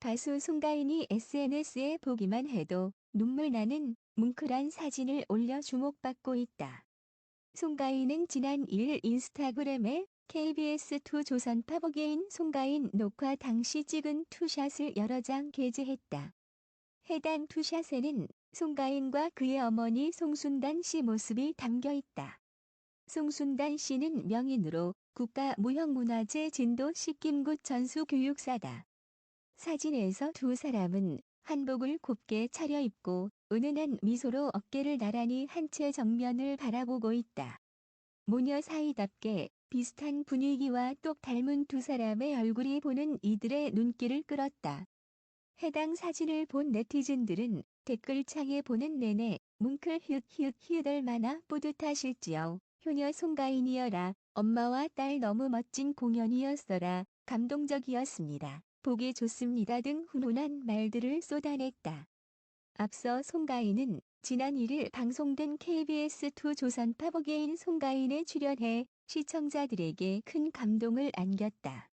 가수 송가인이 SNS에 보기만 해도 눈물 나는 뭉클한 사진을 올려 주목받고 있다. 송가인은 지난 1일 인스타그램에 KBS2 조선팝 어게인 송가인 녹화 당시 찍은 투샷을 여러 장 게재했다. 해당 투샷에는 송가인과 그의 어머니 송순단 씨 모습이 담겨 있다. 송순단 씨는 명인으로 국가무형문화재 진도 식김굿 전수교육사다. 사진에서 두 사람은 한복을 곱게 차려입고 은은한 미소로 어깨를 나란히 한 채 정면을 바라보고 있다. 모녀 사이답게 비슷한 분위기와 똑 닮은 두 사람의 얼굴이 보는 이들의 눈길을 끌었다. 해당 사진을 본 네티즌들은 댓글창에 보는 내내 뭉클 히읗 히읗 얼마나 뿌듯하실지요. 효녀 송가인이여라. 엄마와 딸 너무 멋진 공연이었어라. 감동적이었습니다. 보기 좋습니다 등 훈훈한 말들을 쏟아냈다. 앞서 송가인은 지난 1일 방송된 KBS2 조선팝 어게인 송가인에 출연해 시청자들에게 큰 감동을 안겼다.